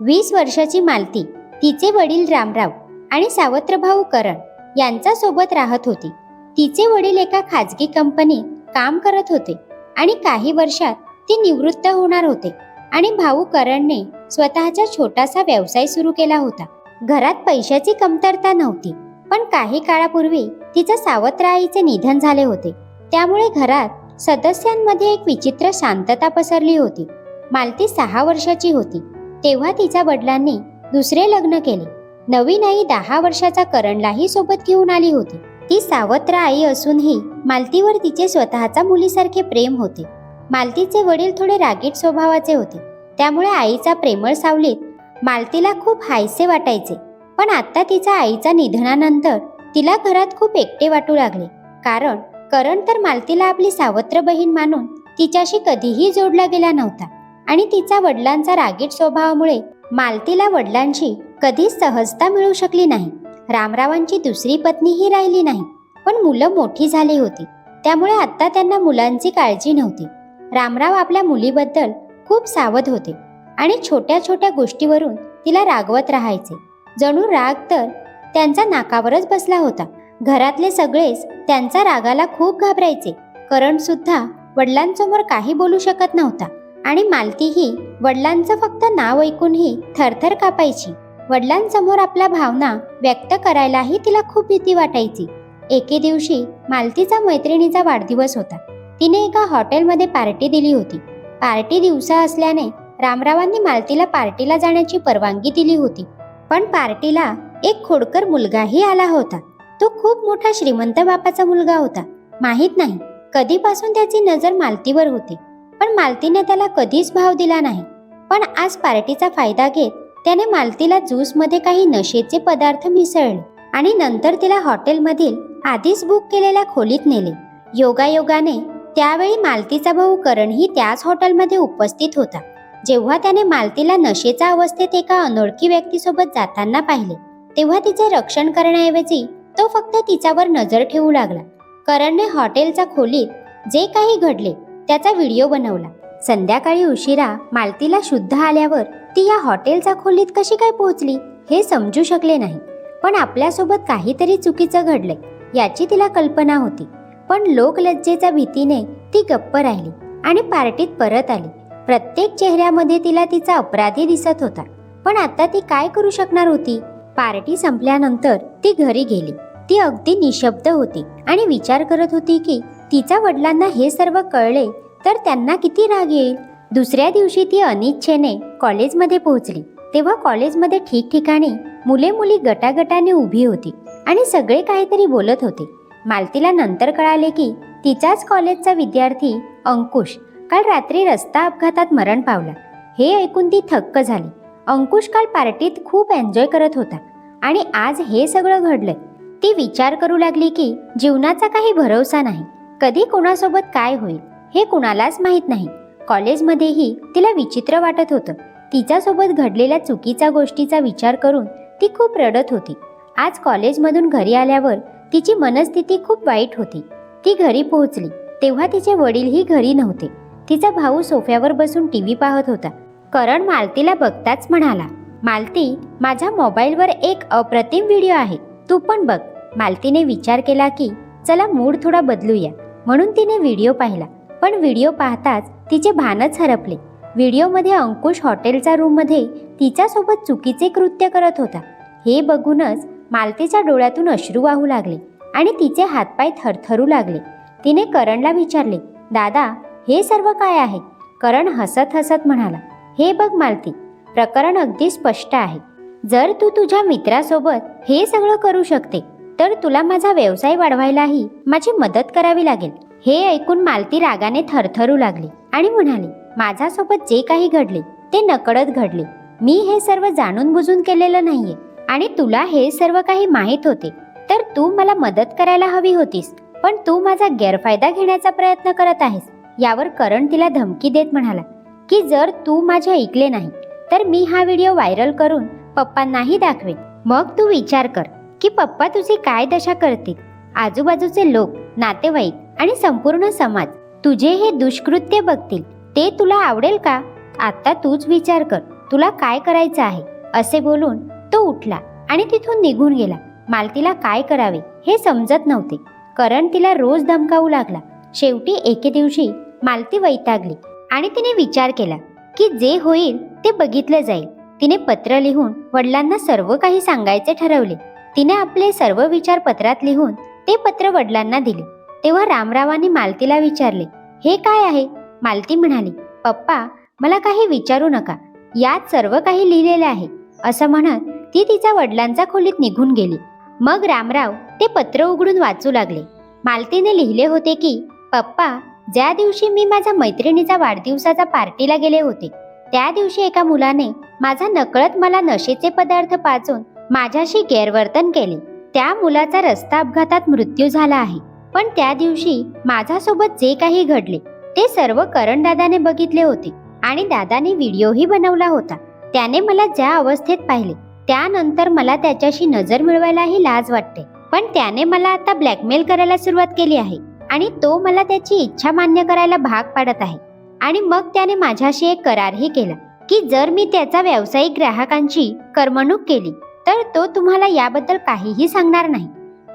वीस वर्षाची मालती तिचे वडील रामराव आणि सावत्र भाऊ करण यांचा सोबत राहत होती. तिचे वडील एका खाजगी कंपनीत काम करत होते आणि काही वर्षात ती निवृत्त होणार होते आणि भाऊ करणने स्वतःचा छोटासा व्यवसाय सुरू केला होता. घरात पैशाची कमतरता नव्हती पण काही काळापूर्वी तिच्या सावत्र आईचे निधन झाले होते. त्यामुळे घरात सदस्यांमध्ये एक विचित्र शांतता पसरली होती. मालती सहा वर्षाची होती. तेव्हा तिच्या वडिलांनी दुसरे लग्न केले. नवीन आई दहा वर्षाचा करणलाही सोबत घेऊन आली होती. ती सावत्र आई असूनही मालतीवर तिचे स्वतःचा मुलीसारखे प्रेम होते. मालतीचे वडील थोडे रागीट स्वभावाचे होते. त्यामुळे आईचा प्रेमळ सावलीत मालतीला खूप हायसे वाटायचे. पण आता तिच्या आईच्या निधनानंतर तिला घरात खूप एकटे वाटू लागले. कारण करण तर मालतीला आपली सावत्र बहीण मानून तिच्याशी कधीही जोडला गेला नव्हता. आणि तिचा वडिलांचा रागीट स्वभावामुळे मालतीला वडिलांशी कधीच सहजता मिळू शकली नाही. रामरावांची दुसरी पत्नीही राहिली नाही पण मुलं मोठी झाली होती. त्यामुळे आत्ता त्यांना मुलांची काळजी नव्हती. रामराव आपल्या मुलीबद्दल खूप सावध होते आणि छोट्या छोट्या गोष्टीवरून तिला रागवत राहायचे. जणू राग तर त्यांचा नाकावरच बसला होता. घरातले सगळेच त्यांच्या रागाला खूप घाबरायचे. करण सुद्धा वडिलांसमोर काही बोलू शकत नव्हता. आणि मालतीही वडिलांचं फक्त नाव ऐकूनही थरथर कापायची. वडिलांसमोर आपल्या भावना व्यक्त करायलाही तिला खूप भीती वाटायची. एके दिवशी मालतीचा मैत्रिणीचा वाढदिवस होता. तिने एका हॉटेलमध्ये पार्टी दिली होती. पार्टी दिवसा असल्याने रामरावांनी मालतीला पार्टीला जाण्याची परवानगी दिली होती. पण पार्टीला एक खोडकर मुलगाही आला होता. तो खूप मोठा श्रीमंत बापाचा मुलगा होता. माहीत नाही कधीपासून त्याची नजर मालतीवर होती. पण मालतीने त्याला कधीच भाव दिला नाही. पण आज पार्टीचा फायदा घेत त्याने मालतीला ज्यूसमध्ये काही नशेचे पदार्थ मिसळले आणि नंतर तिला हॉटेलमधील आधीच बुक केलेल्या खोलीत नेले. योगायोगाने त्यावेळी मालतीचा भाऊ करणही त्याच हॉटेलमध्ये उपस्थित होता. जेव्हा त्याने मालतीला नशेच्या अवस्थेत एका अनोळखी व्यक्तीसोबत जाताना पाहिले तेव्हा तिचे रक्षण करण्याऐवजी तो फक्त तिच्यावर नजर ठेवू लागला. करणने हॉटेलच्या खोलीत जे काही घडले त्याचा व्हिडिओ बनवला. संध्याकाळी उशिरा मालतीला शुद्ध आल्यावर ती या हॉटेलच्या खोलीत कशी काय पोहोचली हे समजू शकले नाही. पण आपल्यासोबत काहीतरी चुकीचं घडलंय याची तिला कल्पना होती. पण लोकलज्जेच्या भीतीने ती गप्प राहिली आणि पार्टीत परत आली. प्रत्येक चेहऱ्यामध्ये तिला तिचा अपराधी दिसत होता. पण आता ती काय करू शकणार होती? पार्टी संपल्यानंतर ती घरी गेली. ती अगदी निशब्द होती आणि विचार करत होती की तिच्या वडिलांना हे सर्व कळले तर त्यांना किती राग येईल? दुसऱ्या दिवशी ती अनिच्छेने कॉलेजमध्ये पोहोचली. तेव्हा कॉलेजमध्ये ठिकठिकाणी मुले मुली गटागटाने उभी होती आणि सगळे काहीतरी बोलत होते. मालतीला नंतर कळाले की तिच्याच कॉलेजचा विद्यार्थी अंकुश काल रात्री रस्ता अपघातात मरण पावला. हे ऐकून ती थक्क झाली. अंकुश काल पार्टीत खूप एन्जॉय करत होता आणि आज हे सगळं घडलंय. ती विचार करू लागली की जीवनाचा काही भरोसा नाही. कधी कोणासोबत काय होईल हे कुणालाच माहीत नाही. कॉलेजमध्येही तिला विचित्र वाटत होतं. तिच्यासोबत घडलेल्या चुकीच्या गोष्टीचा विचार करून ती खूप रडत होती. आज कॉलेजमधून घरी आल्यावर तिची मनस्थिती खूप वाईट होती. ती घरी पोहोचली. तेव्हा तिचे वडीलही घरी नव्हते. तिचा भाऊ सोफ्यावर बसून टी व्ही पाहत होता. करण मालतीला बघताच म्हणाला मालती माझ्या मोबाईलवर एक अप्रतिम व्हिडिओ आहे. तू पण बघ. मालतीने विचार केला की चला मूड थोडा बदलूया. म्हणून तिने व्हिडिओ पाहिला. पण व्हिडिओ पाहताच तिचे भानच हरपले. व्हिडिओमध्ये अंकुश हॉटेलच्या रूममध्ये तिच्यासोबत चुकीचे कृत्य करत होता. हे बघूनच मालतीच्या डोळ्यातून अश्रू वाहू लागले आणि तिचे हातपाय थरथरू लागले. तिने करणला विचारले दादा हे सर्व काय आहे? करण हसत हसत म्हणाला हे बघ मालती प्रकरण अगदी स्पष्ट आहे. जर तू तुझ्या मित्रासोबत हे सगळं करू शकते तर तुला माझा व्यवसाय वाढवायलाही माझी मदत करावी लागेल. हे ऐकून मालती रागाने थरथरू लागली आणि म्हणाली माझ्यासोबत जे काही घडले ते नकळत घडले. मी हे सर्व जाणून बुजून केलेलं नाहीये आणि तुला हे सर्व काही माहीत होते. तर तू मला मदत करायला हवी होतीस पण तू माझा गैरफायदा घेण्याचा प्रयत्न करत आहेस. यावर करण तिला धमकी देत म्हणाला की जर तू माझे ऐकले नाही तर मी हा व्हिडिओ व्हायरल करून पप्पांनाही दाखवेन. मग तू विचार कर. की पप्पा तुझी काय दशा करतील? आजूबाजूचे लोक नातेवाईक आणि संपूर्ण समाज तुझे हे दुष्कृत्य बघतील. ते तुला आवडेल का? आता तूच विचार कर तुला काय करायचं आहे? असे बोलून तो उठला आणि तिथून निघून गेला. मालतीला काय करावे हे समजत नव्हते. करण तिला रोज धमकावू लागला. शेवटी एके दिवशी मालती वैतागली आणि तिने विचार केला की जे होईल ते बघितलं जाईल. तिने पत्र लिहून वडिलांना सर्व काही सांगायचे ठरवले. तिने आपले सर्व विचार पत्रात लिहून ते पत्र वडिलांना दिले. तेव्हा रामरावांनी मालतीला विचारले हे काय आहे? मालती म्हणाली पप्पा मला काही विचारू नका. यात सर्व काही लिहिलेले आहे. असं म्हणत ती तिच्या वडिलांच्या खोलीत निघून गेली. मग रामराव ते पत्र उघडून वाचू लागले. मालतीने लिहिले होते की पप्पा ज्या दिवशी मी माझ्या मैत्रिणीचा वाढदिवसाचा पार्टीला गेले होते त्या दिवशी एका मुलाने माझा नकळत मला नशेचे पदार्थ पाचून माझ्याशी गैरवर्तन केले. त्या मुलाचा रस्ता अपघातात मृत्यू झाला आहे. पण त्या दिवशी माझ्यासोबत जे काही घडले ते सर्व करण दादाने बघितले होते आणि दादाने व्हिडिओही बनवला होता. त्याने मला ज्या अवस्थेत पाहिले त्यानंतर मला त्याच्याशी नजर मिळवायलाही लाज वाटते. पण त्याने मला आता ब्लॅकमेल करायला सुरुवात केली आहे आणि तो मला त्याची इच्छा मान्य करायला भाग पाडत आहे. आणि मग त्याने माझ्याशी एक करारही केला की जर मी त्याचा व्यावसायिक ग्राहकांची करमणूक केली तर तो तुम्हाला याबद्दल काहीही सांगणार नाही.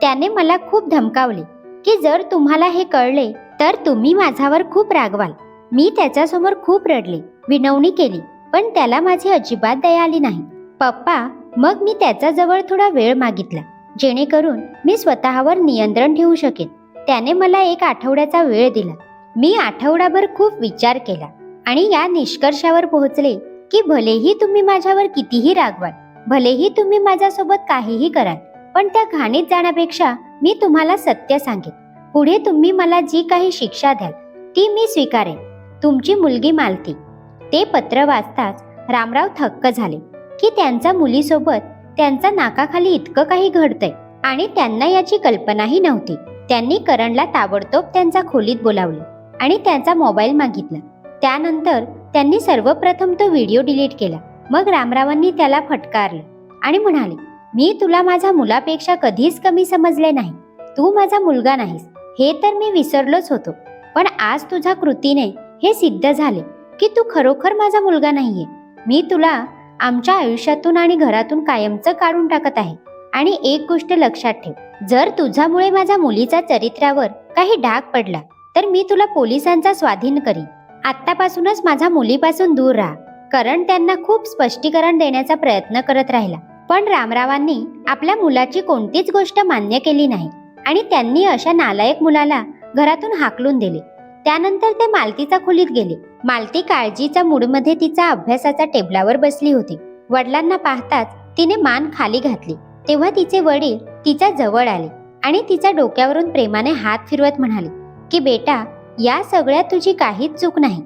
त्याने मला खूप धमकावले की जर तुम्हाला हे कळले तर तुम्ही माझ्यावर खूप रागवाल. मी त्याच्यासमोर खूप रडले विनवणी केली पण त्याला माझी अजिबात दया आली नाही. पप्पा मग मी त्याच्याजवळ थोडा वेळ मागितला जेणेकरून मी स्वतःवर नियंत्रण ठेवू शकेन. त्याने मला एक आठवड्याचा वेळ दिला. मी आठवडाभर खूप विचार केला आणि या निष्कर्षावर पोहोचले की भलेही तुम्ही माझ्यावर कितीही रागवाल भलेही तुम्ही माझ्यासोबत काहीही कराल पण त्या घाणीत जाण्यापेक्षा मी तुम्हाला सत्य सांगेन. पुढे तुम्ही मला जी काही शिक्षा द्याल ती मी स्वीकारेन. तुमची मुलगी मालती. ते पत्र वाचताच रामराव थक्क झाले की त्यांच्या मुलीसोबत त्यांच्या नाकाखाली इतकं काही घडतंय आणि त्यांना याची कल्पनाही नव्हती. त्यांनी करणला ताबडतोब त्यांच्या खोलीत बोलावले आणि त्यांचा मोबाईल मागितला. त्यानंतर त्यांनी सर्वप्रथम तो व्हिडिओ डिलीट केला. मग रामरावांनी त्याला फटकारलं आणि म्हणाले मी तुला माझ्या मुलापेक्षा कधीच कमी समजले नाही. तू माझा मुलगा नाहीस. हे तर मी विसरलोच होतो. पण आज तुझ्या कृतीने हे सिद्ध झाले की तू खरोखर माझा मुलगा नाहीये. मी तुला आमच्या आयुष्यातून आणि घरातून कायमचं काढून टाकत आहे. आणि एक गोष्ट लक्षात ठेव. जर तुझ्यामुळे माझ्या मुलीच्या चरित्रावर काही डाग पडला तर मी तुला पोलिसांचा स्वाधीन करीन. आत्तापासूनच माझ्या मुलीपासून दूर राहा. कारण त्यांना खूप स्पष्टीकरण देण्याचा प्रयत्न करत राहिला. पण रामरावांनी आपल्या मुलाची कोणतीच गोष्ट मान्य केली नाही आणि त्यांनी अशा नालायक मुलाला घरातून हाकलून दिले. त्यानंतर ते मालतीचा खोलीत गेले. मालती काळजीच्या मूडमध्ये तिचा अभ्यासाचा टेबलावर बसली होती. वडिलांना पाहताच तिने मान खाली घातली. तेव्हा तिचे वडील तिच्या जवळ आले आणि तिच्या डोक्यावरून प्रेमाने हात फिरवत म्हणाले की बेटा या सगळ्यात तुझी काहीच चूक नाही.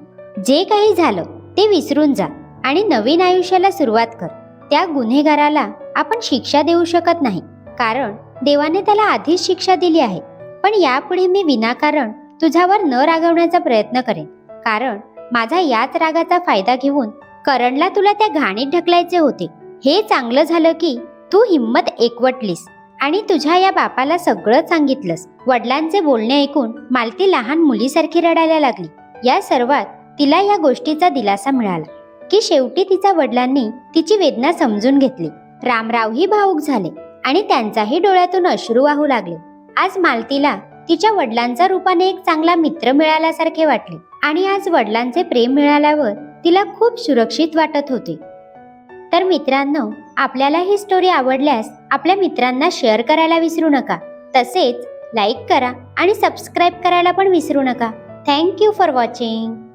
जे काही झालं ते विसरून जा. आणि नवीन आयुष्याला सुरुवात कर. त्या गुन्हेगाराला आपण शिक्षा देऊ शकत नाही. कारण देवाने त्याला आधीच शिक्षा दिली आहे. पण यापुढे मी विनाकारण तुझ्यावर न रागवण्याचा प्रयत्न करेन. कारण माझा याच रागाचा फायदा घेऊन करणला तुला त्या घाणीत ढकलायचे होते. हे चांगलं झालं की तू हिंमत एकवटलीस आणि तुझ्या या बापाला सगळं सांगितलंस. वडिलांचे बोलणे ऐकून मालती लहान मुलीसारखी रडायला लागली. या सर्वात तिला या गोष्टीचा दिलासा मिळाला. की शेवटी तिच्या वडिलांनी तिची वेदना समजून घेतली. रामरावही भाऊक झाले आणि त्यांचाही डोळ्यातून अश्रू वाहू लागले. आज मालतीला तिच्या वडिलांच्या रूपाने एक चांगला मित्र मिळाल्यासारखे वाटले आणि आज वडिलांचे प्रेम मिळाल्यावर तिला खूप सुरक्षित वाटत होते. तर मित्रांनो आपल्याला ही स्टोरी आवडल्यास आपल्या मित्रांना शेअर करायला विसरू नका. तसेच लाईक करा आणि सबस्क्राईब करायला पण विसरू नका. Thank you for watching